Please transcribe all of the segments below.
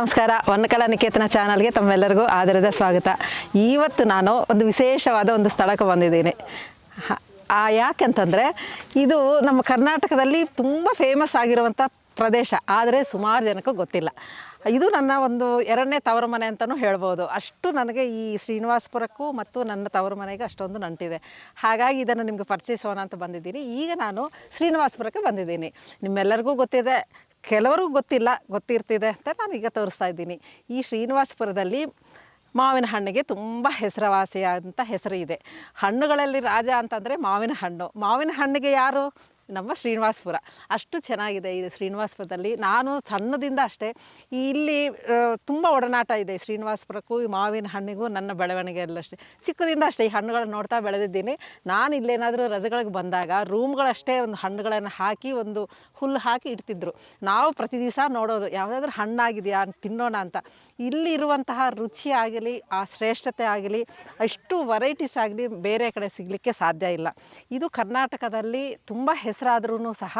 ನಮಸ್ಕಾರ. ವನ್ನಕಲಾ ನಿಕೇತನ ಚಾನಲ್ಗೆ ತಮ್ಮೆಲ್ಲರಿಗೂ ಆದರದ ಸ್ವಾಗತ. ಇವತ್ತು ನಾನು ಒಂದು ವಿಶೇಷವಾದ ಒಂದು ಸ್ಥಳಕ್ಕೆ ಬಂದಿದ್ದೀನಿ. ಆ ಯಾಕೆಂತಂದರೆ ಇದು ನಮ್ಮ ಕರ್ನಾಟಕದಲ್ಲಿ ತುಂಬ ಫೇಮಸ್ ಆಗಿರುವಂಥ ಪ್ರದೇಶ. ಆದರೆ ಸುಮಾರು ಜನಕ್ಕೂ ಗೊತ್ತಿಲ್ಲ. ಇದು ನನ್ನ ಒಂದು ಎರಡನೇ ತವರು ಮನೆ ಅಂತಲೂ ಹೇಳ್ಬೋದು. ಅಷ್ಟು ನನಗೆ ಈ ಶ್ರೀನಿವಾಸಪುರಕ್ಕೂ ಮತ್ತು ನನ್ನ ತವರು ಮನೆಗೆ ಅಷ್ಟೊಂದು ನಂಟಿದೆ. ಹಾಗಾಗಿ ಇದನ್ನು ನಿಮಗೆ ಪರಿಚಯಿಸೋಣ ಅಂತ ಬಂದಿದ್ದೀನಿ. ಈಗ ನಾನು ಶ್ರೀನಿವಾಸಪುರಕ್ಕೆ ಬಂದಿದ್ದೀನಿ. ನಿಮ್ಮೆಲ್ಲರಿಗೂ ಗೊತ್ತಿದೆ. ಕೆಲವರಿಗೂ ಗೊತ್ತಿಲ್ಲ, ಗೊತ್ತಿರ್ತಿದೆ ಅಂತ ನಾನು ಈಗ ತೋರಿಸ್ತಾ ಇದ್ದೀನಿ. ಈ ಶ್ರೀನಿವಾಸಪುರದಲ್ಲಿ ಮಾವಿನ ಹಣ್ಣಿಗೆ ತುಂಬ ಹೆಸರುವಾಸಿಯಾದಂಥ ಹೆಸರು ಇದೆ. ಹಣ್ಣುಗಳಲ್ಲಿ ರಾಜ ಅಂತಂದರೆ ಮಾವಿನ ಹಣ್ಣು. ಮಾವಿನ ಹಣ್ಣಿಗೆ ಯಾರು? ನಮ್ಮ ಶ್ರೀನಿವಾಸಪುರ. ಅಷ್ಟು ಚೆನ್ನಾಗಿದೆ ಈ ಶ್ರೀನಿವಾಸಪುರದಲ್ಲಿ. ನಾನು ಸಣ್ಣದಿಂದ ಅಷ್ಟೇ ಇಲ್ಲಿ ತುಂಬ ಒಡನಾಟ ಇದೆ ಶ್ರೀನಿವಾಸಪುರಕ್ಕೂ, ಈ ಮಾವಿನ ಹಣ್ಣಿಗೂ, ನನ್ನ ಬೆಳವಣಿಗೆಯಲ್ಲೂ ಅಷ್ಟೇ. ಚಿಕ್ಕದಿಂದ ಅಷ್ಟೇ ಈ ಹಣ್ಣುಗಳನ್ನ ನೋಡ್ತಾ ಬೆಳೆದಿದ್ದೀನಿ. ನಾನು ಇಲ್ಲೇನಾದರೂ ರಜೆಗಳಿಗೆ ಬಂದಾಗ ರೂಮ್ಗಳಷ್ಟೇ ಒಂದು ಹಣ್ಣುಗಳನ್ನು ಹಾಕಿ, ಒಂದು ಹುಲ್ಲು ಹಾಕಿ ಇಡ್ತಿದ್ರು. ನಾವು ಪ್ರತಿ ದಿವಸ ನೋಡೋದು, ಯಾವುದಾದ್ರೂ ಹಣ್ಣಾಗಿದೆಯಾ, ತಿನ್ನೋಣ ಅಂತ. ಇಲ್ಲಿ ಇರುವಂತಹ ರುಚಿ ಆಗಲಿ, ಆ ಶ್ರೇಷ್ಠತೆ ಆಗಲಿ, ಅಷ್ಟು ವೆರೈಟೀಸ್ ಆಗಲಿ ಬೇರೆ ಕಡೆ ಸಿಗಲಿಕ್ಕೆ ಸಾಧ್ಯ ಇಲ್ಲ. ಇದು ಕರ್ನಾಟಕದಲ್ಲಿ ತುಂಬ ಹೆಸರಾದ್ರೂ ಸಹ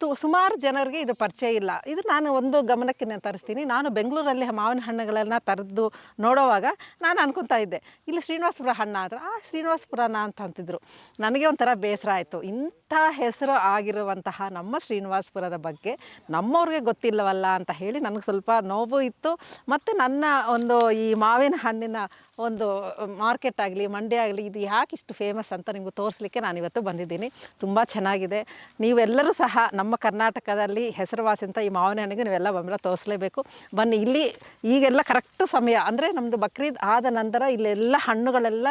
ತು, ಸುಮಾರು ಜನರಿಗೆ ಇದು ಪರಿಚಯ ಇಲ್ಲ. ಇದು ನಾನು ಒಂದು ಗಮನಕ್ಕೆ ನಾನು ತರಿಸ್ತೀನಿ. ನಾನು ಬೆಂಗಳೂರಲ್ಲಿ ಮಾವಿನ ಹಣ್ಣುಗಳನ್ನು ತರದ್ದು ನೋಡೋವಾಗ ನಾನು ಅನ್ಕೊತಾ ಇದ್ದೆ, ಇಲ್ಲಿ ಶ್ರೀನಿವಾಸಪುರ ಹಣ್ಣ ಆದರೆ, ಆ ಶ್ರೀನಿವಾಸಪುರನ ಅಂತ ಅಂತಿದ್ರು. ನನಗೆ ಒಂಥರ ಬೇಸರ ಆಯಿತು. ಇಂಥ ಹೆಸರು ಆಗಿರುವಂತಹ ನಮ್ಮ ಶ್ರೀನಿವಾಸಪುರದ ಬಗ್ಗೆ ನಮ್ಮವ್ರಿಗೆ ಗೊತ್ತಿಲ್ಲವಲ್ಲ ಅಂತ ಹೇಳಿ ನನಗೆ ಸ್ವಲ್ಪ ನೋವು ಇತ್ತು. ಮತ್ತು ನನ್ನ ಒಂದು ಈ ಮಾವಿನ ಹಣ್ಣಿನ ಒಂದು ಮಾರ್ಕೆಟ್ ಆಗಲಿ, ಮಂಡಿ ಆಗಲಿ, ಇದು ಯಾಕೆ ಇಷ್ಟು ಫೇಮಸ್ ಅಂತ ನಿಮಗೆ ತೋರಿಸ್ಲಿಕ್ಕೆ ನಾನು ಇವತ್ತು ಬಂದಿದ್ದೀನಿ. ತುಂಬ ಚೆನ್ನಾಗಿದೆ. ನೀವೆಲ್ಲರೂ ಸಹ ನಮ್ಮ ಕರ್ನಾಟಕದಲ್ಲಿ ಹೆಸರುವಾಸಿ ಅಂತ ಈ ಮಾವಿನ ಹಣ್ಣಿಗೆ ನೀವೆಲ್ಲ ಒಮ್ಮೆಲ್ಲ ತೋರಿಸಲೇಬೇಕು. ಬನ್ನಿ, ಇಲ್ಲಿ ಈಗೆಲ್ಲ ಕರೆಕ್ಟ್ ಸಮಯ. ಅಂದರೆ ನಮ್ಮದು ಬಕ್ರೀದ್ ಆದ ನಂತರ ಇಲ್ಲೆಲ್ಲ ಹಣ್ಣುಗಳೆಲ್ಲ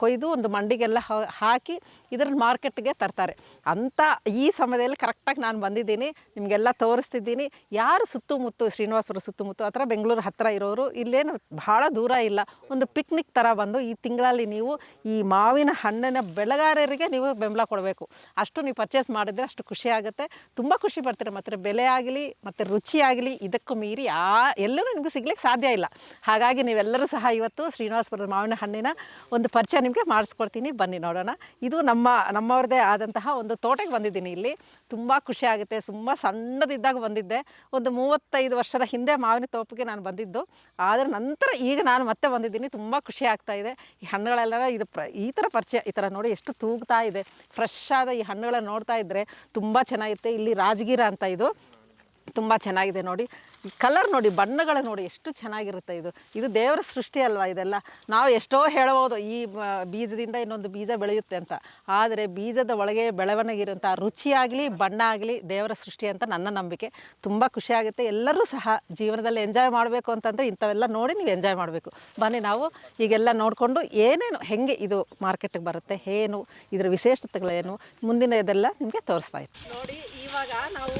ಕೊಯ್ದು ಒಂದು ಮಂಡಿಗೆಲ್ಲ ಹಾಕಿ ಇದ್ರ ಮಾರ್ಕೆಟ್ಗೆ ತರ್ತಾರೆ. ಅಂಥ ಈ ಸಮಯದಲ್ಲಿ ಕರೆಕ್ಟಾಗಿ ನಾನು ಬಂದಿದ್ದೀನಿ, ನಿಮಗೆಲ್ಲ ತೋರಿಸ್ತಿದ್ದೀನಿ. ಯಾರು ಸುತ್ತಮುತ್ತ, ಶ್ರೀನಿವಾಸಪುರ ಸುತ್ತಮುತ್ತ ಆ ಥರ ಬೆಂಗಳೂರು ಹತ್ತಿರ ಇರೋರು, ಇಲ್ಲೇನು ಭಾಳ ದೂರ ಇಲ್ಲ. ಒಂದು ಪಿಕ್ನಿಕ್ ಥರ ಬಂದು ಈ ತಿಂಗಳಲ್ಲಿ ನೀವು ಈ ಮಾವಿನ ಹಣ್ಣಿನ ಬೆಳೆಗಾರರಿಗೆ ನೀವು ಬೆಂಬಲ ಕೊಡಬೇಕು. ಅಷ್ಟು ನೀವು ಪರ್ಚೇಸ್ ಮಾಡಿದ್ರೆ ಅಷ್ಟು ಖುಷಿ ಆಗುತ್ತೆ. ತುಂಬ ಖುಷಿ ಪಡ್ತೀರ. ಮತ್ತು ಬೆಲೆ ಆಗಲಿ, ಮತ್ತು ರುಚಿ ಆಗಲಿ, ಇದಕ್ಕೂ ಮೀರಿ ಯಾ ಎಲ್ಲರೂ ನಿಮಗೂ ಸಿಗ್ಲಿಕ್ಕೆ ಸಾಧ್ಯ ಇಲ್ಲ. ಹಾಗಾಗಿ ನೀವೆಲ್ಲರೂ ಸಹ ಇವತ್ತು ಶ್ರೀನಿವಾಸಪುರದ ಮಾವಿನ ಹಣ್ಣಿನ ಒಂದು ಪರಿಚಯ ನಿಮಗೆ ಮಾಡಿಸ್ಕೊಡ್ತೀನಿ. ಬನ್ನಿ ನೋಡೋಣ. ಇದು ನಮ್ಮ ನಮ್ಮವ್ರದೇ ಆದಂತಹ ಒಂದು ತೋಟಕ್ಕೆ ಬಂದಿದ್ದೀನಿ ಇಲ್ಲಿ. ತುಂಬ ಖುಷಿ ಆಗುತ್ತೆ. ತುಂಬ ಸಣ್ಣದಿದ್ದಾಗ ಬಂದಿದ್ದೆ. ಒಂದು ಮೂವತ್ತೈದು ವರ್ಷದ ಹಿಂದೆ ಮಾವಿನ ತೋಪಿಗೆ ನಾನು ಬಂದಿದ್ದು. ಆದರೆ ನಂತರ ಈಗ ನಾನು ಮತ್ತೆ ಬಂದಿದ್ದೀನಿ. ತುಂಬ ಖುಷಿ ಆಗ್ತಾ ಇದೆ. ಈ ಹಣ್ಣುಗಳೆಲ್ಲ ಇದು ಪ್ರ, ಈ ಥರ ಪರಿಚಯ, ಈ ಥರ ನೋಡಿ ಎಷ್ಟು ತೂಗ್ತಾ ಇದೆ. ಫ್ರೆಶ್ ಆದ ಈ ಹಣ್ಣುಗಳನ್ನ ನೋಡ್ತಾ ಇದ್ದರೆ ತುಂಬ ಚೆನ್ನಾಗಿರುತ್ತೆ. ಇಲ್ಲಿ ರಾಜಗೀರ ಅಂತ ಇದು. ತುಂಬ ಚೆನ್ನಾಗಿದೆ ನೋಡಿ. ಕಲರ್ ನೋಡಿ ಬಣ್ಣಗಳು ನೋಡಿ ಎಷ್ಟು ಚೆನ್ನಾಗಿರುತ್ತೆ ಇದು. ಇದು ದೇವರ ಸೃಷ್ಟಿ ಅಲ್ವಾ ಇದೆಲ್ಲ? ನಾವು ಎಷ್ಟೋ ಹೇಳಬಹುದು ಈ ಬೀಜದಿಂದ ಇನ್ನೊಂದು ಬೀಜ ಬೆಳೆಯುತ್ತೆ ಅಂತ. ಆದರೆ ಬೀಜದ ಒಳಗೆ ಬೆಳವಣಿಗೆ ರುಚಿಯಾಗಲಿ ರುಚಿ ಬಣ್ಣ ಆಗಲಿ ದೇವರ ಸೃಷ್ಟಿ ಅಂತ ನನ್ನ ನಂಬಿಕೆ. ತುಂಬ ಖುಷಿಯಾಗುತ್ತೆ ಎಲ್ಲರೂ ಸಹ ಜೀವನದಲ್ಲಿ ಎಂಜಾಯ್ ಮಾಡಬೇಕು ಅಂತಂದರೆ ಇಂಥವೆಲ್ಲ ನೋಡಿ ನೀವು ಎಂಜಾಯ್ ಮಾಡಬೇಕು. ಬನ್ನಿ ನಾವು ಈಗೆಲ್ಲ ನೋಡಿಕೊಂಡು ಏನೇನು ಹೆಂಗೆ ಇದು ಮಾರ್ಕೆಟಿಗೆ ಬರುತ್ತೆ ಏನು ಇದರ ವಿಶೇಷತೆಗಳೇನು ಮುಂದಿನ ಇದೆಲ್ಲ ನಿಮಗೆ ತೋರಿಸ್ತಾ ಇತ್ತು ನೋಡಿ ಇವಾಗ ನಾವು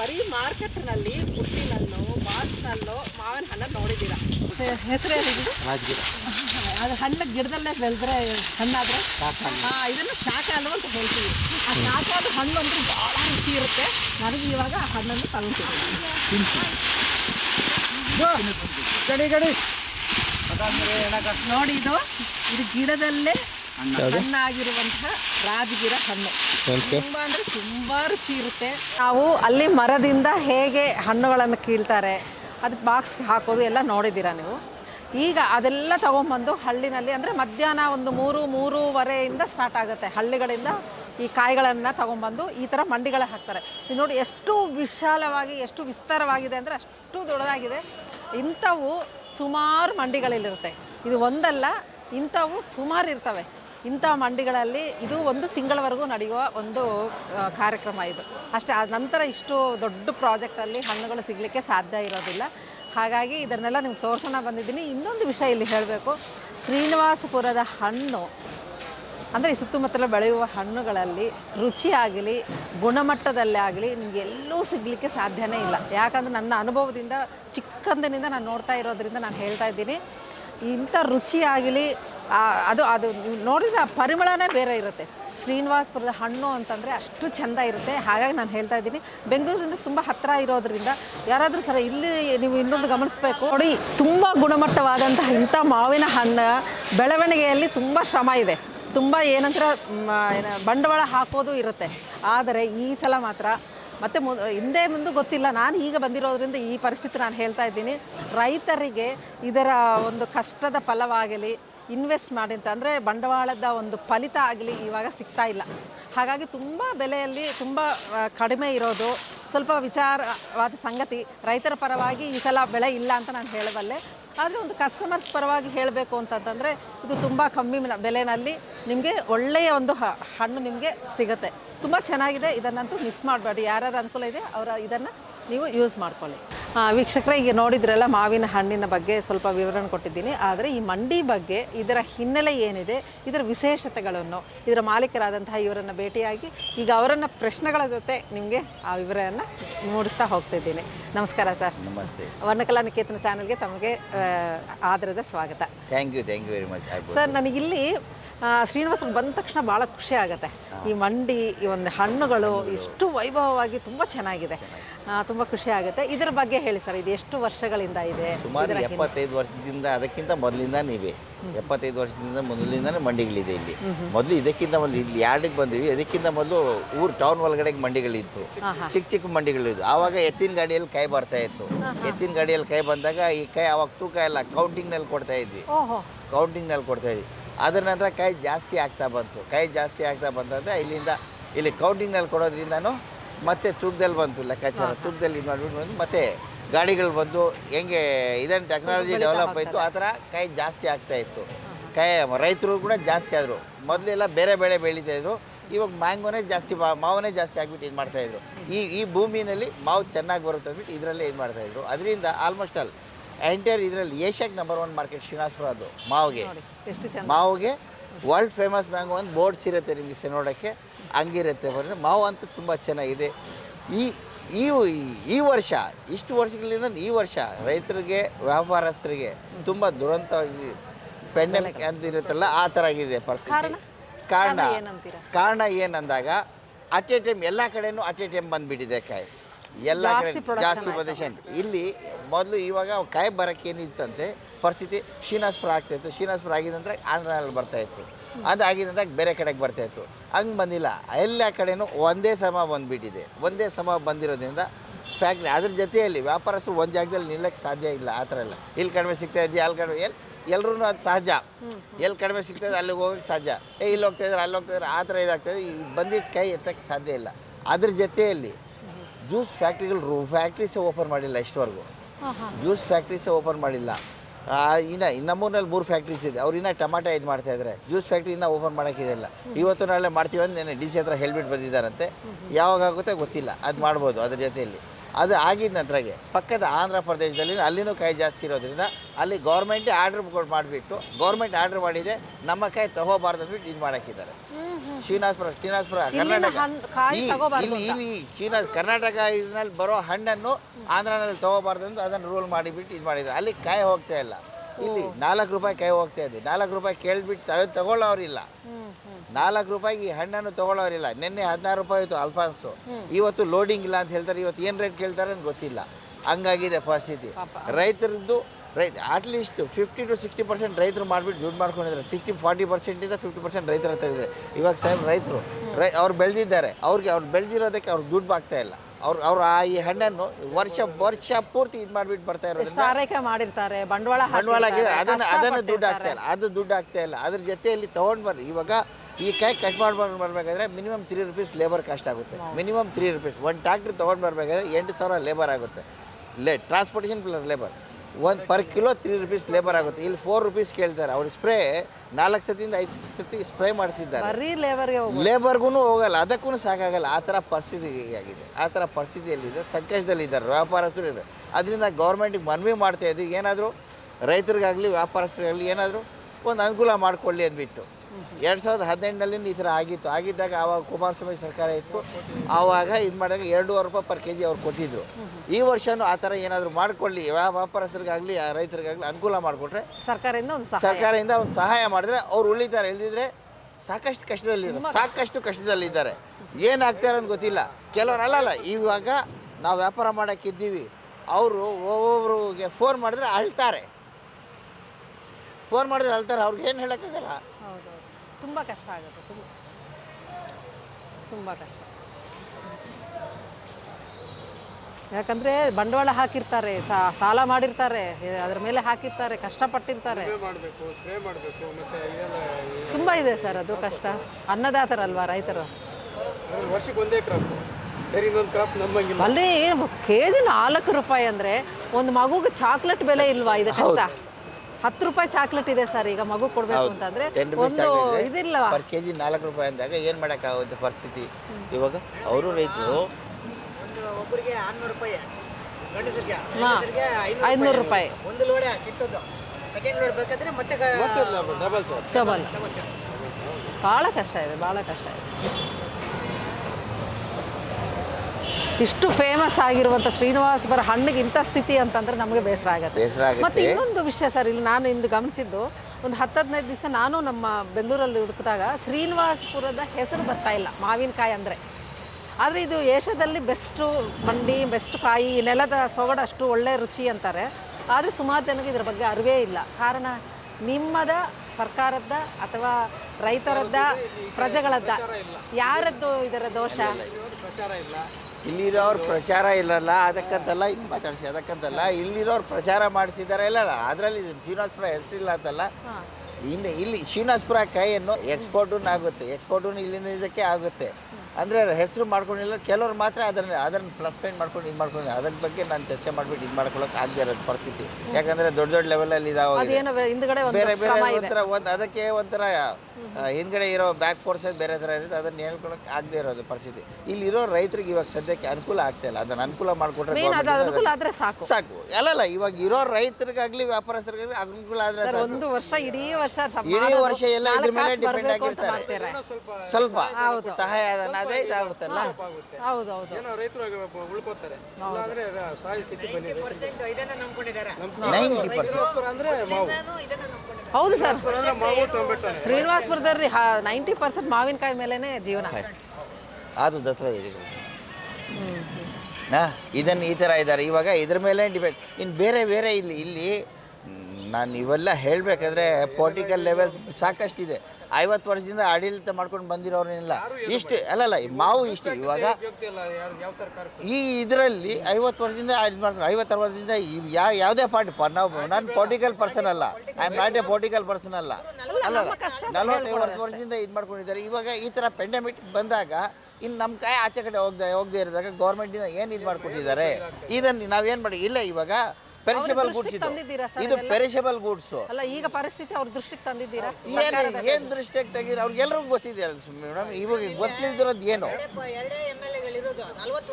ಬರೀ ಮಾರ್ಕೆಟ್ನಲ್ಲಿ ಬುಟ್ಟಿನಲ್ಲೋ ಬಾಕ್ಸ್ನಲ್ಲೋ ಮಾವಿನ ಹಣ್ಣನ್ನು ನೋಡಿದ್ದೀರಾ ಹೆಸರು ಏನಿದೆ ರಾಜಗಿರ. ಅದು ಹಣ್ಣು ಗಿಡದಲ್ಲೇ ಬೆಳೆದ್ರೆ ಹಣ್ಣಾದ್ರೆ? ಆ ಇದನ್ನು ಶಾಖಾಲು ಅಂತ ಹೇಳ್ತೀವಿ. ಆ ಶಾಖಾಲು ಹಣ್ಣು ಅಂದ್ರೆ ಭಾಳ ರುಚಿ ಇರುತ್ತೆ. ನನಗೆ ಇವಾಗ ಆ ಹಣ್ಣನ್ನು ಗಡಿ ನೋಡಿ ಇದು ಇದು ಗಿಡದಲ್ಲೇ ಹಣ್ಣಾಗಿರುವಂತಹ ರಾಜಗಿರ ಹಣ್ಣು. ತುಂಬಾ ಅಂದ್ರೆ ತುಂಬಾ ರುಚಿ ಇರುತ್ತೆ. ನಾವು ಅಲ್ಲಿ ಮರದಿಂದ ಹೇಗೆ ಹಣ್ಣುಗಳನ್ನು ಕೀಳ್ತಾರೆ ಅದಕ್ಕೆ ಬಾಕ್ಸ್ಗೆ ಹಾಕೋದು ಎಲ್ಲ ನೋಡಿದ್ದೀರಾ ನೀವು? ಈಗ ಅದೆಲ್ಲ ತಗೊಂಬಂದು ಹಳ್ಳಿನಲ್ಲಿ ಅಂದರೆ ಮಧ್ಯಾಹ್ನ ಒಂದು ಮೂರು ಮೂರುವರೆಯಿಂದ ಸ್ಟಾರ್ಟ್ ಆಗುತ್ತೆ. ಹಳ್ಳಿಗಳಿಂದ ಈ ಕಾಯಿಗಳನ್ನು ತಗೊಂಬಂದು ಈ ಥರ ಮಂಡಿಗಳ ಹಾಕ್ತಾರೆ. ಇದು ನೋಡಿ ಎಷ್ಟು ವಿಶಾಲವಾಗಿ ಎಷ್ಟು ವಿಸ್ತಾರವಾಗಿದೆ ಅಂದರೆ ಅಷ್ಟು ದೊಡ್ಡದಾಗಿದೆ. ಇಂಥವು ಸುಮಾರು ಮಂಡಿಗಳಲ್ಲಿರುತ್ತೆ. ಇದು ಒಂದಲ್ಲ ಇಂಥವು ಸುಮಾರು ಇರ್ತವೆ. ಇಂಥ ಮಂಡಿಗಳಲ್ಲಿ ಇದು ಒಂದು ತಿಂಗಳವರೆಗೂ ನಡೆಯುವ ಒಂದು ಕಾರ್ಯಕ್ರಮ ಇದು. ಅಷ್ಟೇ ಆ ನಂತರ ಇಷ್ಟು ದೊಡ್ಡ ಪ್ರಾಜೆಕ್ಟಲ್ಲಿ ಹಣ್ಣುಗಳು ಸಿಗಲಿಕ್ಕೆ ಸಾಧ್ಯ ಇರೋದಿಲ್ಲ. ಹಾಗಾಗಿ ಇದನ್ನೆಲ್ಲ ನಿಮ್ಗೆ ತೋರ್ಸೋಣ ಬಂದಿದ್ದೀನಿ. ಇನ್ನೊಂದು ವಿಷಯ ಇಲ್ಲಿ ಹೇಳಬೇಕು. ಶ್ರೀನಿವಾಸಪುರದ ಹಣ್ಣು, ಅಂದರೆ ಈ ಸುತ್ತಮುತ್ತಲ ಬೆಳೆಯುವ ಹಣ್ಣುಗಳಲ್ಲಿ ರುಚಿಯಾಗಲಿ ಗುಣಮಟ್ಟದಲ್ಲೇ ಆಗಲಿ ನಿಮಗೆ ಎಲ್ಲೂ ಸಿಗಲಿಕ್ಕೆ ಸಾಧ್ಯನೇ ಇಲ್ಲ. ಯಾಕಂದರೆ ನನ್ನ ಅನುಭವದಿಂದ, ಚಿಕ್ಕಂದಿನಿಂದ ನಾನು ನೋಡ್ತಾ ಇರೋದ್ರಿಂದ ನಾನು ಹೇಳ್ತಾ ಇದ್ದೀನಿ. ಇಂಥ ರುಚಿ ಆಗಲಿ ಅದು ಅದು ನೋಡಿದ ಆ ಪರಿಮಳನೇ ಬೇರೆ ಇರುತ್ತೆ. ಶ್ರೀನಿವಾಸಪುರದ ಹಣ್ಣು ಅಂತಂದರೆ ಅಷ್ಟು ಚೆಂದ ಇರುತ್ತೆ. ಹಾಗಾಗಿ ನಾನು ಹೇಳ್ತಾ ಇದ್ದೀನಿ, ಬೆಂಗಳೂರಿಂದ ತುಂಬ ಹತ್ತಿರ ಇರೋದ್ರಿಂದ ಯಾರಾದರೂ ಸರ ಇಲ್ಲಿ ನೀವು ಇನ್ನೊಂದು ಗಮನಿಸಬೇಕು. ನೋಡಿ, ತುಂಬ ಗುಣಮಟ್ಟವಾದಂತಹ ಇಂಥ ಮಾವಿನ ಹಣ್ಣು ಬೆಳವಣಿಗೆಯಲ್ಲಿ ತುಂಬ ಶ್ರಮ ಇದೆ. ತುಂಬ ಏನಂದ್ರೆ ಬಂಡವಾಳ ಹಾಕೋದು ಇರುತ್ತೆ. ಆದರೆ ಈ ಸಲ ಮಾತ್ರ ಮತ್ತು ಮು, ಹಿಂದೆ ಮುಂದೆ ಗೊತ್ತಿಲ್ಲ. ನಾನು ಈಗ ಬಂದಿರೋದ್ರಿಂದ ಈ ಪರಿಸ್ಥಿತಿ ನಾನು ಹೇಳ್ತಾ ಇದ್ದೀನಿ. ರೈತರಿಗೆ ಇದರ ಒಂದು ಕಷ್ಟದ ಫಲವಾಗಲಿ ಇನ್ವೆಸ್ಟ್ ಮಾಡಿ ಅಂತ ಅಂದರೆ ಬಂಡವಾಳದ ಒಂದು ಫಲಿತ ಆಗಲಿ ಇವಾಗ ಸಿಗ್ತಾ ಇಲ್ಲ. ಹಾಗಾಗಿ ತುಂಬ ಬೆಲೆಯಲ್ಲಿ ತುಂಬ ಕಡಿಮೆ ಇರೋದು ಸ್ವಲ್ಪ ವಿಚಾರವಾದ ಸಂಗತಿ. ರೈತರ ಪರವಾಗಿ ಈ ಸಲ ಬೆಳೆ ಇಲ್ಲ ಅಂತ ನಾನು ಹೇಳಬಲ್ಲೆ. ಆದರೆ ಒಂದು ಕಸ್ಟಮರ್ಸ್ ಪರವಾಗಿ ಹೇಳಬೇಕು ಅಂತಂತಂದರೆ ಇದು ತುಂಬ ಕಮ್ಮಿ ಬೆಲೆಯಲ್ಲಿ ನಿಮಗೆ ಒಳ್ಳೆಯ ಒಂದು ಹಣ್ಣು ನಿಮಗೆ ಸಿಗುತ್ತೆ. ತುಂಬ ಚೆನ್ನಾಗಿದೆ. ಇದನ್ನಂತೂ ಮಿಸ್ ಮಾಡಬೇಡಿ. ಯಾರ್ಯಾರ ಅನುಕೂಲ ಇದೆ, ಅವರ ಇದನ್ನು ನೀವು ಯೂಸ್ ಮಾಡ್ಕೊಳ್ಳಿ. ವೀಕ್ಷಕರೇ ಈಗ ನೋಡಿದ್ರಲ್ಲ ಮಾವಿನ ಹಣ್ಣಿನ ಬಗ್ಗೆ ಸ್ವಲ್ಪ ವಿವರಣೆ ಕೊಟ್ಟಿದ್ದೀನಿ. ಆದರೆ ಈ ಮಂಡಿ ಬಗ್ಗೆ ಇದರ ಹಿನ್ನೆಲೆ ಏನಿದೆ ಇದರ ವಿಶೇಷತೆಗಳನ್ನು ಇದರ ಮಾಲೀಕರಾದಂತಹ ಇವರನ್ನು ಭೇಟಿಯಾಗಿ ಈಗ ಅವರನ್ನು ಪ್ರಶ್ನೆಗಳ ಜೊತೆ ನಿಮಗೆ ಆ ವಿವರವನ್ನು ಮೂಡಿಸ್ತಾ ಹೋಗ್ತಿದ್ದೀನಿ ನಮಸ್ಕಾರ ಸರ್. ನಮಸ್ತೆ. ವರ್ಣಕಲಾ ನಿಕೇತನ ಚಾನಲ್ಗೆ ತಮಗೆ ಆದರದ ಸ್ವಾಗತ. Thank you thank you very much sir ನನಗಿಲ್ಲಿ ಆ, ಶ್ರೀನಿವಾಸ ಬಂದ ತಕ್ಷಣ ಭಾಳ ಖುಷಿ ಆಗುತ್ತೆ. ಈ ಮಂಡಿ ಈ ಒಂದು ಹಣ್ಣುಗಳು ಇಷ್ಟು ವೈಭವವಾಗಿ ತುಂಬ ಚೆನ್ನಾಗಿದೆ. ತುಂಬ ಖುಷಿ ಆಗುತ್ತೆ. ಇದರ ಬಗ್ಗೆ ಹೇಳಿ ಸರ್ ಇದು ಎಷ್ಟು ವರ್ಷಗಳಿಂದ ಇದೆ? ಸುಮಾರು ಎಪ್ಪತ್ತೈದು ವರ್ಷದಿಂದ ಅದಕ್ಕಿಂತ ಮೊದಲಿಂದ ನೀವೇ. ಎಪ್ಪತ್ತೈದು ವರ್ಷದಿಂದ ಮೊದಲಿಂದನೇ ಮಂಡಿಗಳಿದೆ ಇಲ್ಲಿ. ಮೊದಲು ಇದಕ್ಕಿಂತ ಮೊದಲು ಇಲ್ಲಿ ಯಾರ್ಡಿಗೆ ಬಂದಿವಿ? ಅದಕ್ಕಿಂತ ಮೊದಲು ಊರು ಟೌನ್ ಒಳಗಡೆ ಮಂಡಿಗಳಿತ್ತು. ಚಿಕ್ಕ ಚಿಕ್ಕ ಮಂಡಿಗಳಿದ್ದು ಆವಾಗ ಎತ್ತಿನ ಗಾಡಿಯಲ್ಲಿ ಕೈ ಬರ್ತಾ ಇತ್ತು. ಎತ್ತಿನ ಗಾಡಿಯಲ್ಲಿ ಕೈ ಬಂದಾಗ ಈ ಕೈ ಅವಾಗ ತೂಕ ಎಲ್ಲ ಕೌಂಟಿಂಗ್ನಲ್ಲಿ ಕೊಡ್ತಾ ಇದ್ವಿ. ಕೌಂಟಿಂಗ್ನಲ್ಲಿ ಕೊಡ್ತಾ ಇದ್ವಿ. ಅದರ ನಂತರ ಕೈ ಜಾಸ್ತಿ ಆಗ್ತಾ ಬಂತು. ಕೈ ಜಾಸ್ತಿ ಆಗ್ತಾ ಬಂತಂದರೆ ಇಲ್ಲಿಂದ ಇಲ್ಲಿ ಕೌಂಟಿಂಗ್ನಲ್ಲಿ ಕೊಡೋದ್ರಿಂದನೂ ಮತ್ತೆ ತೂಕದಲ್ಲಿ ಬಂತು ಲೆಕ್ಕಾಚಾರ. ತೂಕದಲ್ಲಿ ಇದು ಮಾಡಿಬಿಟ್ಟು ಬಂದು ಮತ್ತೆ ಗಾಡಿಗಳು ಬಂದು ಹೆಂಗೆ ಇದನ್ನು ಟೆಕ್ನಾಲಜಿ ಡೆವಲಪ್ ಆಯಿತು ಆ ಥರ ಕೈ ಜಾಸ್ತಿ ಆಗ್ತಾ ಇತ್ತು. ಕೈ ರೈತರು ಕೂಡ ಜಾಸ್ತಿ ಆದರು. ಮೊದಲೆಲ್ಲ ಬೇರೆ ಬೆಳೆ ಬೆಳೀತಾಯಿದ್ರು ಇವಾಗ ಮ್ಯಾಂಗೋನೇ ಜಾಸ್ತಿ ಮಾವನೇ ಜಾಸ್ತಿ ಆಗಿಬಿಟ್ಟು ಇದು ಮಾಡ್ತಾಯಿದ್ರು ಈ ಈ ಭೂಮಿನಲ್ಲಿ ಮಾವು ಚೆನ್ನಾಗಿ ಬರುತ್ತೆ ಅಂದ್ಬಿಟ್ಟು ಇದರಲ್ಲೇ ಇದು ಮಾಡ್ತಾಯಿದ್ರು ಅದರಿಂದ ಆಲ್ಮೋಸ್ಟ್ ಆಲ್ ಎಂಟೈರ್ ಇದರಲ್ಲಿ ಏಷ್ಯಾಗೆ ನಂಬರ್ ಒನ್ ಮಾರ್ಕೆಟ್ ಶ್ರೀನಿವಾಸಪುರ ಅದು ಮಾವಿಗೆ. ಎಷ್ಟು ಮಾವಿಗೆ ವರ್ಲ್ಡ್ ಫೇಮಸ್ ಮ್ಯಾಂಗೋ ಒಂದು ಬೋರ್ಡ್ಸ್ ಇರುತ್ತೆ ನಿಮಗೆ ಸೆ ನೋಡೋಕ್ಕೆ ಹಂಗಿರುತ್ತೆ ಬರೋದು. ಮಾವು ಅಂತೂ ತುಂಬ ಚೆನ್ನಾಗಿದೆ. ಈ ಈ ಈ ವರ್ಷ ಇಷ್ಟು ವರ್ಷಗಳಿಂದ ಈ ವರ್ಷ ರೈತರಿಗೆ ವ್ಯಾಪಾರಸ್ಥರಿಗೆ ತುಂಬ ದುರಂತವಾಗಿ ಪೆಂಡೆಮಿಕ್ ಅಂತ ಇರುತ್ತಲ್ಲ ಆ ಥರ ಆಗಿದೆ ಪರಿಸ್ಥಿತಿ. ಕಾರಣ? ಕಾರಣ ಏನಂದಾಗ ಅಟ್ ಎ ಟೈಮ್ ಎಲ್ಲ ಕಡೆನೂ ಅಟ್ ಎ ಟೈಮ್ ಬಂದುಬಿಟ್ಟಿದೆ ಕಾಯಿ. ಎಲ್ಲ ಕಡೆ ಜಾಸ್ತಿ production ಜಾಸ್ತಿ ಪ್ರದೇಶ ಇಲ್ಲಿ ಮೊದಲು ಇವಾಗ ಕಾಯಿ ಬರೋಕ್ಕೆ ಏನಿತ್ತಂತೆ ಪರಿಸ್ಥಿತಿ ಶ್ರೀನಿವಾಸಪುರ ಆಗ್ತಾಯಿತ್ತು ಶ್ರೀನಿವಾಸಪುರ ಆಗಿದ ನಂತರ ಆಂಧ್ರನಲ್ಲಿ ಬರ್ತಾ ಇತ್ತು. ಅದು ಆಗಿದ ನಂತರ ಬೇರೆ ಕಡೆಗೆ ಬರ್ತಾ ಇತ್ತು. ಹಂಗೆ ಬಂದಿಲ್ಲ. ಎಲ್ಲ ಕಡೆನೂ ಒಂದೇ ಸಮ ಬಂದುಬಿಟ್ಟಿದೆ. ಒಂದೇ ಸಮ ಬಂದಿರೋದ್ರಿಂದ ಫ್ಯಾಕ್ಟ್ರಿ ಅದ್ರ ಜೊತೆಯಲ್ಲಿ ವ್ಯಾಪಾರಸ್ಥರು ಒಂದು ಜಾಗದಲ್ಲಿ ನಿಲ್ಲಕ್ಕೆ ಸಾಧ್ಯ ಇಲ್ಲ ಆ ಥರ ಎಲ್ಲ. ಇಲ್ಲಿ ಕಡಿಮೆ ಸಿಗ್ತಾ ಇದೆಯಾ ಅಲ್ಲಿ ಕಡಿಮೆ ಎಲ್ಲಿ ಎಲ್ಲರೂ ಅದು ಸಹಜ. ಎಲ್ಲಿ ಕಡಿಮೆ ಇದೆ ಅಲ್ಲಿಗೆ ಹೋಗೋಕೆ ಸಹಜ ಏ ಇಲ್ಲಿ ಹೋಗ್ತಾ ಇದ್ದಾರೆ ಅಲ್ಲಿ ಹೋಗ್ತಾ ಇದ್ದಾರೆ ಆ ಥರ ಇದಾಗ್ತದೆ ಈ ಬಂದಿದ್ದ ಕೈ ಎತ್ತಕ್ಕೆ ಸಾಧ್ಯ ಇಲ್ಲ. ಅದ್ರ ಜೊತೆಯಲ್ಲಿ ಜ್ಯೂಸ್ ಫ್ಯಾಕ್ಟ್ರಿಗಳು ಫ್ಯಾಕ್ಟ್ರೀಸೇ ಓಪನ್ ಮಾಡಿಲ್ಲ ಇಷ್ಟವರೆಗೂ. ಜ್ಯೂಸ್ ಫ್ಯಾಕ್ಟ್ರೀಸೇ ಓಪನ್ ಮಾಡಿಲ್ಲ. ಇನ್ನ ಇನ್ನು ನಮ್ಮೂರಲ್ಲಿ ಮೂರು ಫ್ಯಾಕ್ಟ್ರೀಸ್ ಇದೆ. ಅವ್ರು ಇನ್ನೂ ಟೊಮಾಟೊ ಇದು ಮಾಡ್ತಾ ಇದ್ದಾರೆ ಜ್ಯೂಸ್ ಫ್ಯಾಕ್ಟ್ರಿ ಇನ್ನೂ ಓಪನ್ ಮಾಡೋಕ್ಕಿದೆಲ್ಲ ಇವತ್ತು ನಾಳೆ ಮಾಡ್ತೀವಿ ಅಂತ ನೆನೆ ಡಿ ಸಿ ಹತ್ರ ಹೆಲ್ಮೆಟ್ ಬಂದಿದ್ದಾರಂತೆ. ಯಾವಾಗ ಆಗುತ್ತೆ ಗೊತ್ತಿಲ್ಲ. ಅದು ಮಾಡ್ಬೋದು ಅದ್ರ ಜೊತೆಯಲ್ಲಿ. ಅದು ಆಗಿದ ನಂತರಗೆ ಪಕ್ಕದ ಆಂಧ್ರ ಪ್ರದೇಶದಲ್ಲಿ ಅಲ್ಲಿನೂ ಕೈ ಜಾಸ್ತಿ ಇರೋದ್ರಿಂದ ಅಲ್ಲಿ ಗೌರ್ಮೆಂಟೇ ಆರ್ಡ್ರ್ ಮಾಡಿಬಿಟ್ಟು ಗೌರ್ಮೆಂಟ್ ಆರ್ಡ್ರ್ ಮಾಡಿದೆ ನಮ್ಮ ಕೈ ತಗೋಬಾರ್ದು ಅಂದ್ಬಿಟ್ಟು ಇದು ಮಾಡಾಕಿದ್ದಾರೆ ಶ್ರೀನಾಸ್ಪುರ ಶ್ರೀನಾಸ್ಪುರ ಕರ್ನಾಟಕ. ಇಲ್ಲಿ ಇಲ್ಲಿ ಕರ್ನಾಟಕ ಇದ್ರಲ್ಲಿ ಬರೋ ಹಣ್ಣನ್ನು ಆಂಧ್ರನಲ್ಲಿ ತಗೋಬಾರ್ದು ಅಂತ ಅದನ್ನು ರೂಲ್ ಮಾಡಿಬಿಟ್ಟು ಇದು ಮಾಡಿದ್ದಾರೆ. ಅಲ್ಲಿ ಕಾಯಿ ಹೋಗ್ತಾ ಇಲ್ಲ. ಇಲ್ಲಿ ನಾಲ್ಕು ರೂಪಾಯಿ ಕಾಯಿ ಹೋಗ್ತಾ ಇದೆ. ನಾಲ್ಕು ರೂಪಾಯಿ ಕೇಳಿಬಿಟ್ಟು ತಗೊಳ್ಳೋರಿಲ್ಲ ನಾಲ್ಕು ರೂಪಾಯಿಗೆ ಈ ಹಣ್ಣನ್ನು ತಗೊಳ್ಳೋರಿಲ್ಲ. ನಿನ್ನೆ ಹದಿನಾರು ರೂಪಾಯಿ ಇತ್ತು ಅಲ್ಫಾನ್ಸು. ಇವತ್ತು ಲೋಡಿಂಗ್ ಇಲ್ಲ ಅಂತ ಹೇಳ್ತಾರೆ. ಇವತ್ತು ಏನು ರೇಟ್ ಕೇಳ್ತಾರೆ ಅಂತ ಗೊತ್ತಿಲ್ಲ. ಹಂಗಾಗಿದೆ ಪರಿಸ್ಥಿತಿ. ರೈತರದ್ದು ರೈತ at least fifty to sixty percent ರೈತರು ಮಾಡಿಬಿಟ್ಟು ದುಡ್ಡು ಮಾಡ್ಕೊಂಡಿದ್ದಾರೆ. ಸಿಕ್ಸ್ಟಿ ಫಾರ್ಟಿ ಪರ್ಸೆಂಟಿಂದ ಫಿಫ್ಟಿ ಪರ್ಸೆಂಟ್ ರೈತರ ಹತ್ರ ಇದೆ. ಇವಾಗ ಸಾಹೇಬ್ ರೈತರು ರೈ ಅವ್ರು ಬೆಳೆದಿದ್ದಾರೆ. ಅವ್ರಿಗೆ ಅವ್ರು ಬೆಳೆದಿರೋದಕ್ಕೆ ಅವ್ರು ದುಡ್ಡು ಆಗ್ತಾ ಇಲ್ಲ. ಅವ್ರು ಅವ್ರು ಆ ಈ ಹಣ್ಣನ್ನು ವರ್ಷ ವರ್ಷ ಪೂರ್ತಿ ಇದು ಮಾಡಿಬಿಟ್ಟು ಬರ್ತಾ ಇರೋದು ಆರೈಕೆ ಮಾಡಿರ್ತಾರೆ. ಬಂಡವಾಳ ಬಂಡವಾಳ ಆಗಿದೆ ಅದನ್ನು ಅದನ್ನು ದುಡ್ಡು. ಆಗ್ತಾ ಇಲ್ಲ. ಅದು ದುಡ್ಡು ಆಗ್ತಾ ಇಲ್ಲ. ಅದ್ರ ಜೊತೆಯಲ್ಲಿ ತೊಗೊಂಡು ಬರ್ರಿ. ಇವಾಗ ಈ ಕಾಯಿ ಕಟ್ ಮಾಡ್ಕೊಂಡು ಬರಬೇಕಾದ್ರೆ minimum three rupees labour cost ಆಗುತ್ತೆ. ಮಿನಿಮಮ್ ತ್ರೀ ರುಪೀಸ್ ಒಂದು ಟ್ಯಾಕ್ಟ್ರಿ ತೊಗೊಂಡು ಬರಬೇಕಾದ್ರೆ ಎಂಟು ಸಾವಿರ ಲೇಬರ್ ಆಗುತ್ತೆ. ಲೇ ಟ್ರಾನ್ಸ್ಪೋರ್ಟೇಷನ್ ಪ್ಲಸ್ ಲೇಬರ್ ಒಂದು per kilo three rupees labour ಆಗುತ್ತೆ. ಇಲ್ಲಿ ಫೋರ್ ರುಪೀಸ್ ಕೇಳ್ತಾರೆ. ಅವ್ರು ಸ್ಪ್ರೇ ನಾಲ್ಕು ಸತಿಯಿಂದ ಐದು ಸತಿ ಸ್ಪ್ರೇ ಮಾಡಿಸಿದ್ದಾರೆ. ಬರೀ ಲೇಬರ್ಗೆ ಹೋಗಲ್ಲ. ಅದಕ್ಕೂ ಸಾಕಾಗಲ್ಲ. ಆ ಥರ ಪರಿಸ್ಥಿತಿ ಆಗಿದೆ. ಆ ಥರ ಪರಿಸ್ಥಿತಿಯಲ್ಲಿದೆ ಸಂಕಷ್ಟದಲ್ಲಿದ್ದಾರೆ ವ್ಯಾಪಾರಸ್ಥರು ಇದ್ದಾರೆ. ಅದರಿಂದ ಗೌರ್ಮೆಂಟಿಗೆ ಮನವಿ ಮಾಡ್ತಾ ಇದ್ದೀವಿ. ಏನಾದರೂ ರೈತರಿಗಾಗಲಿ ವ್ಯಾಪಾರಸ್ಥರಿಗಾಗಲಿ ಏನಾದರೂ ಒಂದು ಅನುಕೂಲ ಮಾಡಿಕೊಳ್ಳಿ ಅಂದ್ಬಿಟ್ಟು. ಎರಡು ಸಾವಿರದ ಹದಿನೆಂಟರಲ್ಲಿ ಈ ಥರ ಆಗಿತ್ತು. ಆಗಿದ್ದಾಗ ಆವಾಗ ಕುಮಾರಸ್ವಾಮಿ ಸರ್ಕಾರ ಇತ್ತು. ಆವಾಗ ಇದು ಮಾಡಿದಾಗ ಎರಡೂವರೆ ರೂಪಾಯಿ ಪರ್ ಕೆ ಜಿ ಅವ್ರು ಕೊಟ್ಟಿದ್ರು. ಈ ವರ್ಷವೂ ಆ ಥರ ಏನಾದರೂ ಮಾಡಿಕೊಳ್ಳಿ. ಯಾವ ವ್ಯಾಪಾರಸ್ಥರಿಗಾಗಲಿ ಆ ರೈತರಿಗಾಗಲಿ ಅನುಕೂಲ ಮಾಡಿಕೊಟ್ರೆ ಸರ್ಕಾರದಿಂದ ಒಂದು ಸರ್ಕಾರದಿಂದ ಒಂದು ಸಹಾಯ ಮಾಡಿದ್ರೆ ಅವ್ರು ಉಳಿತಾರೆ. ಇಲ್ದಿದ್ರೆ ಸಾಕಷ್ಟು ಕಷ್ಟದಲ್ಲಿದ್ದಾರೆ. ಸಾಕಷ್ಟು ಕಷ್ಟದಲ್ಲಿದ್ದಾರೆ. ಏನಾಗ್ತಾರೆ ಅಂತ ಗೊತ್ತಿಲ್ಲ. ಕೆಲವ್ರು ಅಲ್ಲಲ್ಲ ಇವಾಗ ನಾವು ವ್ಯಾಪಾರ ಮಾಡೋಕ್ಕಿದ್ದೀವಿ. ಅವರು ಒಬ್ಬೊಬ್ರಿಗೆ ಫೋನ್ ಮಾಡಿದ್ರೆ ಅಳ್ತಾರೆ. ಫೋನ್ ಮಾಡಿದ್ರೆ ಅಳ್ತಾರೆ. ಅವ್ರಿಗೆ ಏನು ಹೇಳೋಕ್ಕಾಗಲ್ಲ. ತುಂಬ ಕಷ್ಟ ಆಗುತ್ತೆ ತುಂಬ. ತುಂಬ ಕಷ್ಟ. ಯಾಕಂದ್ರೆ ಬಂಡವಾಳ ಹಾಕಿರ್ತಾರೆ ಸಾಲ ಮಾಡಿರ್ತಾರೆ ಅದ್ರ ಮೇಲೆ ಹಾಕಿರ್ತಾರೆ ಕಷ್ಟಪಟ್ಟಿರ್ತಾರೆ. ತುಂಬಾ ಇದೆ ಸರ್ ಅದು ಕಷ್ಟ. ಅನ್ನದಾತರಲ್ವಾ ರೈತರು? ಅಲ್ಲಿ ಕೆ ಜಿ ನಾಲ್ಕು ರೂಪಾಯಿ ಅಂದರೆ ಒಂದು ಮಗುಗೆ ಚಾಕ್ಲೇಟ್ ಬೆಲೆ ಇಲ್ವಾ? ಇದು ಕಷ್ಟ. ಹತ್ತು ರೂಪಾಯಿ ಚಾಕ್ಲೇಟ್ ಇದೆ ಸರ್ ಈಗ ಮಗು ಕೊಡಬೇಕು ಅಂತಂದ್ರೆ ಟೆನ್ ರುಪೀಸ್ ಒಂದು ಇದಿಲ್ಲ ಪರ್ ಕೆ ಜಿ ನಾಲ್ಕು ರೂಪಾಯಿ ಅಂದಾಗ ಏನು ಮಾಡೋಕ್ಕಾಗುತ್ತೆ ಪರಿಸ್ಥಿತಿ? ಇವಾಗ ಅವರು ರೈತರು ಒಂದು ಒಬ್ಬರಿಗೆ ಆರ್ನೂರು ರೂಪಾಯಿ ಗಂಡಸರಿಗೆ. ಹೆಂಗಸರಿಗೆ ಐನೂರು ರೂಪಾಯಿ. ಒಂದು ಲೋಡ್ ಕಿತ್ತದ್ದು. ಸೆಕೆಂಡ್ ಲೋಡ್ ಬೇಕಾದ್ರೆ ಮತ್ತೆ ಡಬಲ್ ಸರ್ ಡಬಲ್ ಭಾಳ ಕಷ್ಟ ಇದೆ ಭಾಳ ಕಷ್ಟ ಇದೆ. ಇಷ್ಟು ಫೇಮಸ್ ಆಗಿರುವಂಥ ಶ್ರೀನಿವಾಸ್ ಬರ ಹಣ್ಣಿಗೆ ಇಂಥ ಸ್ಥಿತಿ ಅಂತಂದ್ರೆ ನಮಗೆ ಬೇಸರ ಆಗುತ್ತೆ. ಮತ್ತೆ ಮತ್ತು ಆಗುತ್ತೆ ಇನ್ನೊಂದು ವಿಷಯ ಸರ್ ಇಲ್ಲಿ ನಾನು ಇಂದು ಗಮನಿಸಿದ್ದು ಒಂದು ಹತ್ತು ಹದಿನೈದು ದಿವಸ ನಾನು ನಮ್ಮ ಬೆಂಗಳೂರಲ್ಲಿ ಹುಡುಕಿದಾಗ ಶ್ರೀನಿವಾಸಪುರದ ಹೆಸರು ಬರ್ತಾ ಇಲ್ಲ ಮಾವಿನಕಾಯಿ ಅಂದರೆ. ಆದರೆ ಇದು ಏಷ್ಯಾದಲ್ಲಿ ಬೆಸ್ಟು ಮಂಡಿ ಬೆಸ್ಟ್ ಕಾಯಿ ಈ ನೆಲದ ಸೊಗಡು ಅಷ್ಟು ಒಳ್ಳೆ ರುಚಿ ಅಂತಾರೆ. ಆದರೆ ಸುಮಾರು ಜನಕ್ಕೆ ಇದ್ರ ಬಗ್ಗೆ ಅರಿವೇ ಇಲ್ಲ. ಕಾರಣ ನಿಮ್ಮದ ಸರ್ಕಾರದ ಅಥವಾ ರೈತರದ್ದ ಪ್ರಜೆಗಳದ್ದ? ಯಾರದ್ದು ಇದರ ದೋಷ? ಪ್ರಚಾರ ಇಲ್ಲ. ಇಲ್ಲಿರೋರು ಪ್ರಚಾರ ಇಲ್ಲಲ್ಲ ಅದಕ್ಕಂತಲ್ಲ ಇಲ್ಲಿ ಮಾತಾಡಿಸಿ ಅದಕ್ಕಂತಲ್ಲ ಇಲ್ಲಿರೋರು ಪ್ರಚಾರ ಮಾಡಿಸಿದ್ದಾರೆ ಇಲ್ಲಲ್ಲ ಅದರಲ್ಲಿ ಶ್ರೀನಿವಾಸಪುರ ಹೆಸರಿಲ್ಲ ಅಂತಲ್ಲ. ಇನ್ನು ಇಲ್ಲಿ ಶ್ರೀನಿವಾಸಪುರ ಕಾಯಿಯನ್ನು ಎಕ್ಸ್ಪೋರ್ಟೂ ಆಗುತ್ತೆ ಯಾಕ್ಸ್ಪೋರ್ಟೂ ಇಲ್ಲಿಂದ ಇದಕ್ಕೆ ಆಗುತ್ತೆ. ಅಂದರೆ ಹೆಸರು ಮಾಡ್ಕೊಂಡಿಲ್ಲ ಕೆಲವ್ರು ಮಾತ್ರ ಅದನ್ನು ಅದನ್ನು ಪ್ಲಸ್ ಪಾಯಿಂಟ್ ಮಾಡ್ಕೊಂಡು ಇದು ಮಾಡ್ಕೊಂಡು ಅದ್ರ ಬಗ್ಗೆ ನಾನು ಚರ್ಚೆ ಮಾಡಿಬಿಟ್ಟು ಇದು ಮಾಡ್ಕೊಳ್ಳೋಕೆ ಆಗದೆ ಇರೋದು ಪರಿಸ್ಥಿತಿ. ಯಾಕಂದರೆ ದೊಡ್ಡ ದೊಡ್ಡ ಲೆವೆಲಲ್ಲಿ ಇದಾವೆ ಅದೇನೋ ಹಿಂದ್ಗಡೆ ಒಂದು ಬೇರೆ ಬೇರೆ ಒಂಥರ ಒಂದು ಅದಕ್ಕೆ ಒಂಥರ ಹಿಂದ್ಗಡೆ ಇರೋ ಬ್ಯಾಕ್ ಫೋರ್ಸ್ ಬೇರೆ ಥರ ಇರುತ್ತೆ ಅದನ್ನ ಹೇಳ್ಕೊಳಕ್ಕೆ ಆಗದೆ ಇರೋದು ಪರಿಸ್ಥಿತಿ. ಇಲ್ಲಿರೋ ರೈತರಿಗೆ ಇವಾಗ ಸದ್ಯಕ್ಕೆ ಅನುಕೂಲ ಆಗ್ತಾ ಇಲ್ಲ. ಅದನ್ನ ಅನುಕೂಲ ಮಾಡಿಕೊಟ್ರೆ ಮೇನ್ ಅದು ಅನುಕೂಲ ಆದರೆ ಸಾಕು. ಸಾಕು. ಅಲ್ಲ ಇವಾಗ ಇರೋ ರೈತರಿಗಾಗ್ಲಿ ವ್ಯಾಪಾರಸ್ಥರಿಗಾಗ್ಲಿ ಅನುಕೂಲ ಆದ್ರೆ ಸಾಕು. ಒಂದು ವರ್ಷ ಇಡೀ ವರ್ಷ ಇಡೀ ವರ್ಷ ಎಲ್ಲ ಇದ್ರ ಮೇಲೆ ಡಿಪೆಂಡ್ ಆಗಿರ್ತಾರೆ. ಸ್ವಲ್ಪ ಸಹಾಯ ಅದೇ ಇದಾಗುತ್ತಲ್ಲ? ಹೌದು. ಅಂದ್ರೆ ಸರ್. ಅಂದ್ರೆ ಟೊಮೆಟೊ ಶ್ರೀನಿವಾಸಪುರದಲ್ಲಿ ನೈಂಟಿ ಪರ್ಸೆಂಟ್ ಮಾವಿನಕಾಯಿ ಮೇಲೇ ಜೀವನ. ಅದು ದಸರಾ ನಾ ಇದನ್ನು ಈ ಥರ ಇದ್ದಾರೆ. ಇವಾಗ ಇದ್ರ ಮೇಲೆ ಡಿಪೆಂಡ್ ಇನ್ನು ಬೇರೆ ಬೇರೆ ಇಲ್ಲಿ ಇಲ್ಲಿ ನಾನು ಇವೆಲ್ಲ ಹೇಳಬೇಕಾದ್ರೆ ಪೊಲಿಟಿಕಲ್ ಲೆವೆಲ್ ಸಾಕಷ್ಟಿದೆ. ಐವತ್ತು ವರ್ಷದಿಂದ ಆಡಳಿತ ಮಾಡ್ಕೊಂಡು ಬಂದಿರೋರೇನಿಲ್ಲ ಇಷ್ಟು ಅಲ್ಲಲ್ಲ ಈ ಮಾವು ಇಷ್ಟು ಇವಾಗ ಈ ಇದರಲ್ಲಿ ಐವತ್ತು ವರ್ಷದಿಂದ ಇದು ಮಾಡ್ಕೊಂಡು ಐವತ್ತು ಅರವತ್ತರಿಂದ ಯಾವ ಯಾವುದೇ ಪಾರ್ಟಿ ಪ ನಾವು ನಾನು ಪೊಲಿಟಿಕಲ್ ಪರ್ಸನ್ ಅಲ್ಲ. I am not a political person ಅಲ್ಲ. ಅಲ್ಲ ನಲ್ವತ್ತೈವತ್ತು ವರ್ಷದಿಂದ ಇದು ಮಾಡ್ಕೊಂಡಿದ್ದಾರೆ. ಇವಾಗ ಈ ಥರ ಪೆಂಡಮಿಕ್ ಬಂದಾಗ ಇನ್ನು ನಮ್ಮ ಕೈ ಆಚೆ ಕಡೆ ಹೋಗ್ದೆ ಹೋಗದೆ ಇರಿದಾಗ ಗೌರ್ಮೆಂಟಿಂದ ಏನು ಇದು ಮಾಡ್ಕೊಟ್ಟಿದ್ದಾರೆ? ಇದನ್ನು ನಾವೇನು ಮಾಡಿ ಇಲ್ಲ ಇವಾಗ ಪೆರಿಷಬಲ್ ಗೂಡ್ಸ್ ಇದು. ಇದು ಪೆರಿಷಬಲ್ ಗೂಡ್ಸ್ ಅಲ್ಲ ಈಗ ಪರಿಸ್ಥಿತಿ ಅವ್ರ ದೃಷ್ಟಿಗೆ ತಂದಿದ್ದೀರಾ? ಏನು ಏನು ದೃಷ್ಟಿಗೆ? ತೆಗೀರಿ ಅವ್ರಿಗೆಲ್ರಿಗೂ ಗೊತ್ತಿದೆ ಅಲ್ಲ ಮೇಡಮ್. ಇವಾಗ ಗೊತ್ತಿಲ್ದಿರೋದು ಏನು? ನಲ್ವತ್ತು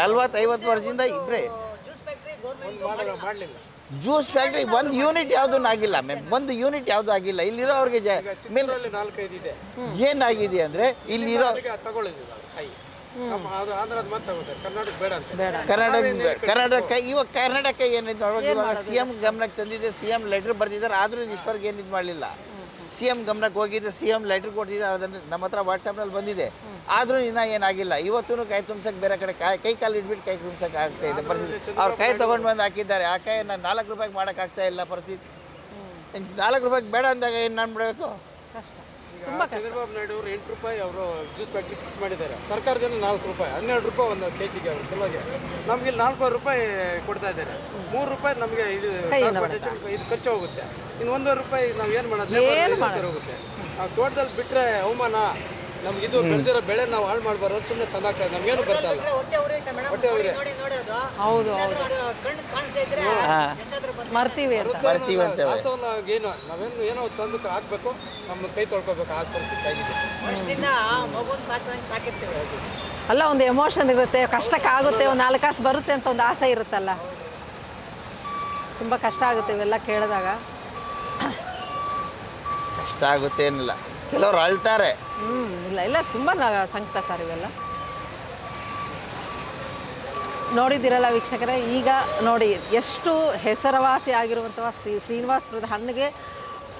ನಲ್ವತ್ತೈವತ್ತು ವರ್ಷದಿಂದ ಇಬ್ಬರೇ ಜ್ಯೂಸ್ ಫ್ಯಾಕ್ಟ್ರಿ ಒಂದ್ ಮಾಡಲಿಲ್ಲ ಜ್ಯೂಸ್ ಫ್ಯಾಕ್ಟ್ರಿ ಒಂದು ಯೂನಿಟ್ ಯಾವುದೂ ಆಗಿಲ್ಲ. ಮ್ಯಾಮ್ ಒಂದು ಯೂನಿಟ್ ಯಾವುದೂ ಆಗಿಲ್ಲ ಇಲ್ಲಿರೋ ಅವ್ರಿಗೆ ಏನಾಗಿದೆ ಅಂದರೆ ಇಲ್ಲಿರೋ ನಮ್ಮ ಅದು ಆಂಧ್ರದ ಮತ್ತೆ ಕರ್ನಾಟಕ ಬೇಡ ಅಂತ. ಬೇಡ. ಕರ್ನಾಟಕ ಕರ್ನಾಟಕ ಇವಾಗ ಕರ್ನಾಟಕ ಏನಿದೆ ಇವಾಗ ಸಿ ಎಂ ಗಮನಕ್ಕೆ ತಂದಿದೆ ಸಿ ಎಂ ಲೆಟ್ರ್ ಬರ್ದಿದ್ದಾರೆ ಆದರೂ ಇಷ್ಟವರೆಗೆ ಏನು ಇದು ಮಾಡಲಿಲ್ಲ. ಸಿ ಎಂ ಗಮನಕ್ಕೆ ಹೋಗಿದ್ದೆ ಸಿ ಎಂ ಲೆಟ್ರ್ ಕೊಟ್ಟಿದ್ದಾರೆ ಅದನ್ನು ನಮ್ಮ ಹತ್ರ ವಾಟ್ಸಪ್ನಲ್ಲಿ ಬಂದಿದೆ. ಆದರೂ ಇನ್ನೂ ಏನಾಗಿಲ್ಲ ಇವತ್ತೂ ಕೈ ತುಂಬ್ಸಕ್ಕೆ ಬೇರೆ ಕಡೆ ಕೈ ಕೈ ಕಾಲು ಇಟ್ಬಿಟ್ಟು ಕೈ ತುಂಬ್ಸಕ್ಕೆ ಆಗ್ತಾ ಇದೆ. ಪರಿಸ್ಥಿತಿ ಅವ್ರು ಕೈ ತೊಗೊಂಡು ಬಂದು ಹಾಕಿದ್ದಾರೆ. ಆ ಕೈಯನ್ನು ನಾಲ್ಕು ರೂಪಾಯಿಗೆ ಮಾಡೋಕ್ಕಾಗ್ತಾ ಇಲ್ಲ ಪರಿಸ್ಥಿತಿ. ನಾಲ್ಕು ರೂಪಾಯಿಗೆ ಬೇಡ ಅಂದಾಗ ಏನು ನಾನು ಬಿಡಬೇಕು ಕಷ್ಟ. ಈಗ ಚಂದ್ರಬಾಬು ನಾಯ್ಡು ಅವರು ಎಂಟು ರೂಪಾಯಿ ಅವರು ಜ್ಯೂಸ್ ಪ್ಯಾಕೆಟ್ ಫಿಕ್ಸ್ ಮಾಡಿದ್ದಾರೆ. ಸರ್ಕಾರದಲ್ಲಿ ನಾಲ್ಕು ರೂಪಾಯಿ ಹನ್ನೆರಡು ರೂಪಾಯಿ ಒಂದು ಕೆ ಜಿಗೆ ಅವರು ನಮ್ಗೆ ಇಲ್ಲಿ ನಾಲ್ಕೂವರೆ ರೂಪಾಯಿ ಕೊಡ್ತಾ ಇದ್ದಾರೆ. ಮೂರು ರೂಪಾಯಿ ನಮಗೆ ಇದು ಟ್ರಾನ್ಸ್ಪೋರ್ಟೇಷನ್ ಇದು ಖರ್ಚು ಹೋಗುತ್ತೆ. ಇನ್ನು ಒಂದೂವರೆ ರೂಪಾಯಿ ನಾವು ಏನು ಮಾಡೋದು? ಹೋಗುತ್ತೆ. ನಾವು ತೋಟದಲ್ಲಿ ಬಿಟ್ಟರೆ ಅವಮಾನ. ನಮ್ಗೆ ಇದು ಬೆಳೆದಿರೋ ಬೆಳೆ ನಾವು ಹಾಳು ಮಾಡಬಾರ್ದು ಸುಮ್ಮನೆ ತಂದಾಕ ನಮ್ಗೇನು ಬರ್ತಾ ಇಲ್ಲ ಹೊಟ್ಟೆ ಹೌದು ಎಷ್ಟಾದ್ರೂ ಮರ್ತೀವಿ ಅಂತ. ಬರ್ತೀವಿ ಏನು ನಾವೇನು ಏನೋ ತಂದು ಹಾಕ್ಬೇಕು ನಮ್ಮ ಕೈ ತೊಳ್ಕೊಬೇಕು ಆ ಪರಿಸ್ಥಿತಿ ಆಗಿದೆ ದಿನ ಮಗುನ ಸಾಕಿದಂಗೆ ಸಾಕಿರ್ತೀವಿ. ಅಲ್ಲ ಒಂದು ಎಮೋಷನ್ ಇರುತ್ತೆ. ಕಷ್ಟಕ್ಕಾಗುತ್ತೆ ಒಂದು ನಾಲ್ಕು ಕಾಸು ಬರುತ್ತೆ ಅಂತ ಒಂದು ಆಸೆ ಇರುತ್ತಲ್ಲ. ತುಂಬ ಕಷ್ಟ ಆಗುತ್ತೆ ಇವೆಲ್ಲ ಕೇಳಿದಾಗ. ಕಷ್ಟ ಆಗುತ್ತೆ ಏನಿಲ್ಲ. ಕೆಲವ್ರು ಅಳ್ತಾರೆ. ಇಲ್ಲ ಇಲ್ಲ, ತುಂಬ ಸಂಕಟ ಸರ್ ಇವೆಲ್ಲ. ನೋಡಿದ್ದೀರಲ್ಲ ವೀಕ್ಷಕರೇ, ಈಗ ನೋಡಿ, ಎಷ್ಟು ಹೆಸರುವಾಸಿ ಆಗಿರುವಂತಹ ಶ್ರೀ, ಶ್ರೀನಿವಾಸಪುರದ ಹಣ್ಣಿಗೆ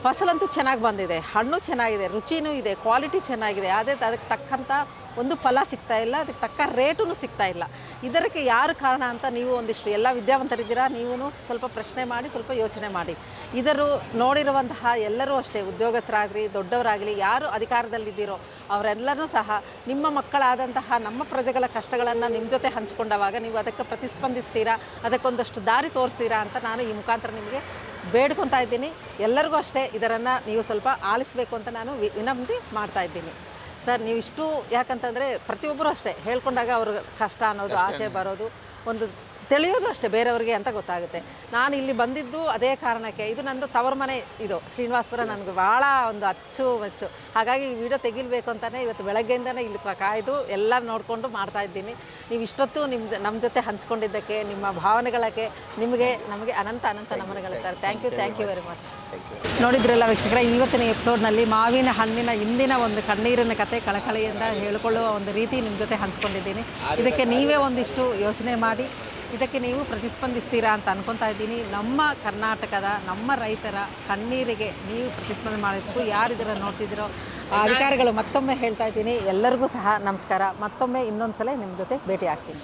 ಫಸಲಂತೂ ಚೆನ್ನಾಗಿ ಬಂದಿದೆ. ಹಣ್ಣು ಚೆನ್ನಾಗಿದೆ, ರುಚಿನೂ ಇದೆ ಕ್ವಾಲಿಟಿ ಚೆನ್ನಾಗಿದೆ. ಅದೇ, ಅದಕ್ಕೆ ತಕ್ಕಂಥ ಒಂದು ಫಲ ಸಿಗ್ತಾ ಇಲ್ಲ, ಅದಕ್ಕೆ ತಕ್ಕ ರೇಟೂ ಸಿಗ್ತಾ ಇಲ್ಲ. ಇದಕ್ಕೆ ಯಾರು ಕಾರಣ ಅಂತ ನೀವು ಒಂದಿಷ್ಟು ಎಲ್ಲ ವಿದ್ಯಾವಂತರಿದ್ದೀರಾ ನೀವು ಸ್ವಲ್ಪ ಪ್ರಶ್ನೆ ಮಾಡಿ, ಸ್ವಲ್ಪ ಯೋಚನೆ ಮಾಡಿ. ಇದರು ನೋಡಿರುವಂತಹ ಎಲ್ಲರೂ ಅಷ್ಟೇ, ಉದ್ಯೋಗಸ್ಥರಾಗಲಿ, ದೊಡ್ಡವರಾಗಲಿ, ಯಾರು ಅಧಿಕಾರದಲ್ಲಿದ್ದೀರೋ ಅವರೆಲ್ಲರೂ ಸಹ ನಿಮ್ಮ ಮಕ್ಕಳಾದಂತಹ ನಮ್ಮ ಪ್ರಜೆಗಳ ಕಷ್ಟಗಳನ್ನು ನಿಮ್ಮ ಜೊತೆ ಹಂಚಿಕೊಂಡವಾಗ ನೀವು ಅದಕ್ಕೆ ಪ್ರತಿಸ್ಪಂದಿಸ್ತೀರಾ, ಅದಕ್ಕೊಂದಷ್ಟು ದಾರಿ ತೋರಿಸ್ತೀರಾ ಅಂತ ನಾನು ಈ ಮುಖಾಂತರ ನಿಮಗೆ ಬೇಡ್ಕೊತಾ ಇದ್ದೀನಿ. ಎಲ್ಲರಿಗೂ ಅಷ್ಟೇ, ಇದರನ್ನು ನೀವು ಸ್ವಲ್ಪ ಆಲಿಸಬೇಕು ಅಂತ ನಾನು ವಿನಂತಿ ಮಾಡ್ತಾ ಇದ್ದೀನಿ. ಸರ್ ನೀವು ಇಷ್ಟು ಯಾಕಂತಂದರೆ ಪ್ರತಿಯೊಬ್ಬರು ಅಷ್ಟೇ ಹೇಳ್ಕೊಂಡಾಗ ಅವ್ರಿಗೆ ಕಷ್ಟ ಅನ್ನೋದು ಆಚೆ ಬರೋದು ಒಂದು ತಿಳಿಯೋದು ಅಷ್ಟೇ ಬೇರೆಯವ್ರಿಗೆ ಅಂತ ಗೊತ್ತಾಗುತ್ತೆ. ನಾನು ಇಲ್ಲಿ ಬಂದಿದ್ದು ಅದೇ ಕಾರಣಕ್ಕೆ. ಇದು ನಂದು ತವರ ಮನೆ ಇದು ಶ್ರೀನಿವಾಸಪುರ ನನಗೆ ಭಾಳ ಒಂದು ಅಚ್ಚು ಮಚ್ಚು. ಹಾಗಾಗಿ ಈ ವಿಡಿಯೋ ತೆಗಿಲ್ಬೇಕು ಅಂತಲೇ ಇವತ್ತು ಬೆಳಗ್ಗೆಯಿಂದನೇ ಇಲ್ಲಿ ಕಾಯ್ದು ಎಲ್ಲ ನೋಡಿಕೊಂಡು ಮಾಡ್ತಾ ಇದ್ದೀನಿ. ನೀವು ಇಷ್ಟೊತ್ತು ನಿಮ್ಮ ನಮ್ಮ ಜೊತೆ ಹಂಚ್ಕೊಂಡಿದ್ದಕ್ಕೆ ನಿಮ್ಮ ಭಾವನೆಗಳಕ್ಕೆ ನಿಮಗೆ ನಮಗೆ ಅನಂತ ಅನಂತ ನಮನಗಳು sir. Thank you thank you very much ನೋಡಿದ್ರಲ್ಲ ವೀಕ್ಷಕರ ಇವತ್ತಿನ ಎಪಿಸೋಡ್ನಲ್ಲಿ ಮಾವಿನ ಹಣ್ಣಿನ ಇಂದಿನ ಒಂದು ಕಣ್ಣೀರಿನ ಕತೆ ಕಳಕಳಿಯಿಂದ ಹೇಳಿಕೊಳ್ಳುವ ಒಂದು ರೀತಿ ನಿಮ್ಮ ಜೊತೆ ಹಂಚ್ಕೊಂಡಿದ್ದೀನಿ. ಇದಕ್ಕೆ ನೀವೇ ಒಂದಿಷ್ಟು ಯೋಚನೆ ಮಾಡಿ. ಇದಕ್ಕೆ ನೀವು ಪ್ರತಿಸ್ಪಂದಿಸ್ತೀರಾ ಅಂತ ಅನ್ಕೊತಾ ಇದ್ದೀನಿ. ನಮ್ಮ ಕರ್ನಾಟಕದ, ನಮ್ಮ ರೈತರ ಕಣ್ಣೀರಿಗೆ ನೀವು ಪ್ರತಿಸ್ಪಂದನೆ ಮಾಡಬೇಕು ಯಾರು ಇದನ್ನು ನೋಡ್ತಿದ್ದೀರೋ ಆ ಅಧಿಕಾರಿಗಳು ಮತ್ತೊಮ್ಮೆ ಹೇಳ್ತಾ ಇದ್ದೀನಿ. ಎಲ್ಲರಿಗೂ ಸಹ ನಮಸ್ಕಾರ. ಮತ್ತೊಮ್ಮೆ ಇನ್ನೊಂದು ಸಲ ನಿಮ್ಮ ಜೊತೆ ಭೇಟಿ ಆಗ್ತೀನಿ